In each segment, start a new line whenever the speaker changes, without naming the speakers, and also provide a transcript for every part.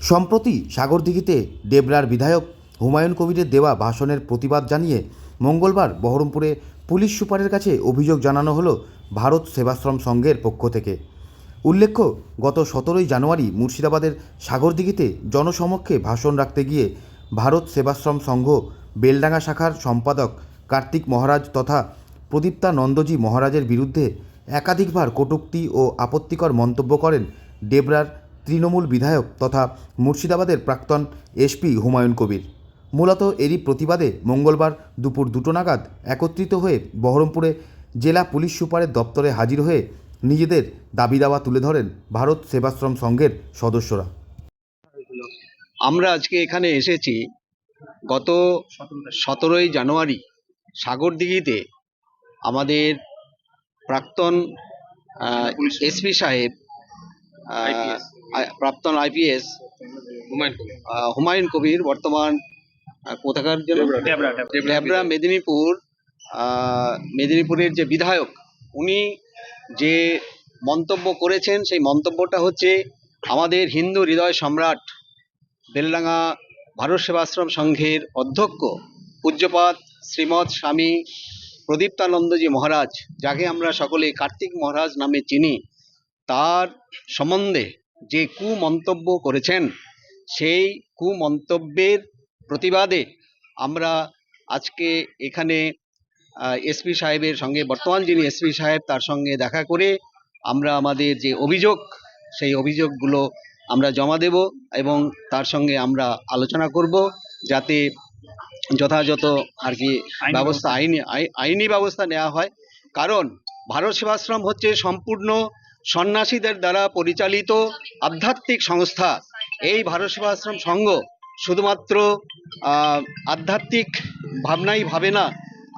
সম্প্রতি সাগরদিঘিতে ডেবরার বিধায়ক হুমায়ুন কবিরের দেওয়া ভাষণের প্রতিবাদ জানিয়ে মঙ্গলবার বহরমপুরে পুলিশ সুপারের কাছে অভিযোগ জানানো হলো ভারত সেবাশ্রম সংঘের পক্ষ থেকে। উল্লেখ্য, গত সতেরোই জানুয়ারি মুর্শিদাবাদের সাগরদিঘিতে জনসমক্ষে ভাষণ রাখতে গিয়ে ভারত সেবাশ্রম সংঘ, বেলডাঙ্গা শাখার সম্পাদক কার্তিক মহারাজ তথা প্রদীপ্তা নন্দজি মহারাজের বিরুদ্ধে একাধিকবার কটূক্তি ও আপত্তিকর মন্তব্য করেন ডেবরার তৃণমূল বিধায়ক তথা মুর্শিদাবাদের প্রাক্তন এসপি হুমায়ুন কবির। মূলত এরই প্রতিবাদে মঙ্গলবার দুপুর দুটো নাগাদ একত্রিত হয়ে বহরমপুরে জেলা পুলিশ সুপারের দপ্তরে হাজির হয়ে নিজেদের দাবি দাওয়া তুলে ধরেন ভারত সেবাশ্রম সংঘের সদস্যরা।
আমরা আজকে এখানে এসেছি গত সতেরোই জানুয়ারি সাগরদিঘিতে আমাদের প্রাক্তন এসপি সাহেব প্রাক্তন আইপিএস
হুমায়ুন কবির।
হুমায়ুন কবির বর্তমান কোথাকার
ডেবরা
মেদিনীপুর মেদিনীপুরের যে বিধায়ক উনি যে মন্তব্য করেছেন সেই মন্তব্যটা হচ্ছে আমাদের হিন্দু হৃদয় সম্রাট বেলডাঙ্গা ভারত সেবাশ্রম সংঘের অধ্যক্ষ পূজ্যপাত শ্রীমৎ স্বামী প্রদীপ্তানন্দজি মহারাজ যাকে আমরা সকলে কার্তিক মহারাজ নামে চিনি তার সম্বন্ধে যে কুমন্তব্য করেছেন সেই কুমন্তব্যের প্রতিবাদে আমরা আজকে এখানে এসপি সাহেবের সঙ্গে বর্তমান যিনি এসপি সাহেব তার সঙ্গে দেখা করে আমরা আমাদের যে অভিযোগ সেই অভিযোগগুলো আমরা জমা দেব এবং তার সঙ্গে আমরা আলোচনা করব যাতে যথাযথ আর কি ব্যবস্থা। আইনি আই- আইনি ব্যবস্থা নেওয়া হয়। কারণ ভারত সেবাশ্রম হচ্ছে সম্পূর্ণ সন্ন্যাসীদের দ্বারা পরিচালিত আধ্যাত্মিক সংস্থা এই ভারত সেবাশ্রম সংঘ শুধুমাত্র আধ্যাত্মিক ভাবনাই ভাবে না,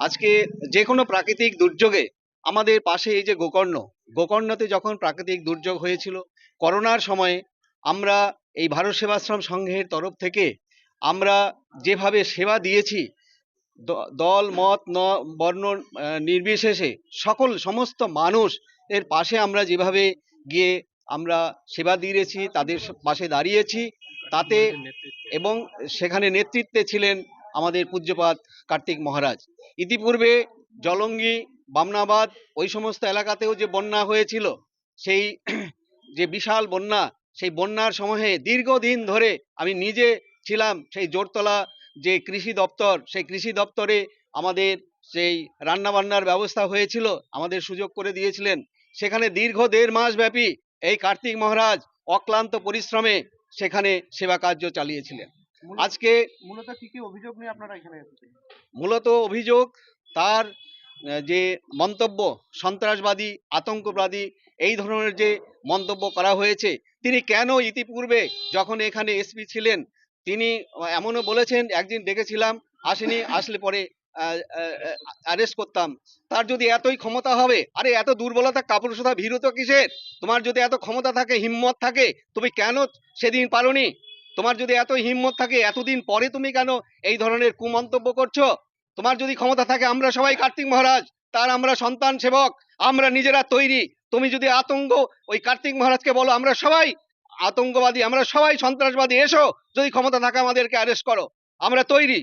আজকে যে কোনো প্রাকৃতিক দুর্যোগে আমাদের পাশে এই যে গোকর্ণ, গোকর্ণতে যখন প্রাকৃতিক দুর্যোগ হয়েছিল, করোনার সময়ে আমরা এই ভারত সেবাশ্রম সংঘের তরফ থেকে আমরা যেভাবে সেবা দিয়েছি দল মত ন বর্ণ নির্বিশেষে সকল সমস্ত মানুষ এর পাশে আমরা যেভাবে গিয়ে আমরা সেবা দিয়েছি তাদের পাশে দাঁড়িয়েছি তাতে এবং সেখানে নেতৃত্বে ছিলেন আমাদের পূজ্যপাত কার্তিক মহারাজ। ইতিপূর্বে জলঙ্গি বামনাবাদ ওই সমস্ত এলাকাতেও যে বন্যা হয়েছিল সেই যে বিশাল বন্যা সেই বন্যার সময়ে দীর্ঘদিন ধরে আমি নিজে ছিলাম সেই জোরতলা যে কৃষি দপ্তর সেই কৃষি দপ্তরে আমাদের সেই রান্নাবান্নার ব্যবস্থা হয়েছিল আমাদের সুযোগ করে দিয়েছিলেন। সেখানে দীর্ঘ দেড় মাস ব্যাপী এই কার্তিক মহারাজ অক্লান্ত পরিশ্রমে সেখানে সেবা কার্য চালিয়েছিলেন। আজকে
মূলত কি কি অভিযোগ নিয়ে আপনারা এখানে
মূলত অভিযোগ তার যে মন্তব্য সন্ত্রাসবাদী আতঙ্কবাদী এই ধরনের যে মন্তব্য করা হয়েছে তিনি কেন ইতিপূর্বে যখন এখানে এসপি ছিলেন তিনি এমনও বলেছেন, একদিন ডেকেছিলাম, আসেনি, আসলে পরে অ্যারেস্ট করতাম। তার যদি এতই ক্ষমতা হবে, আরে এত দুর্বলতা, কাপুরুষতা ভীরুতা কিসের? তোমার যদি এত ক্ষমতা থাকে, হিম্মত থাকে, তুমি কেন সেদিন পারোনি? তোমার যদি এত হিম্মত থাকে, এতদিন পরে তুমি কেন এই ধরনের কুমন্তব্য করছ? তোমার যদি ক্ষমতা থাকে, আমরা সবাই কার্তিক মহারাজ, তার আমরা সন্তান সেবক, আমরা নিজেরা তৈরি। তুমি যদি আতঙ্ক, ওই কার্তিক মহারাজকে বলো, আমরা সবাই আতঙ্কবাদী আমরা সবাই সন্ত্রাসবাদী এসো যদি ক্ষমতা থাকে আমাদেরকে অ্যারেস্ট করো। আমরা তৈরি।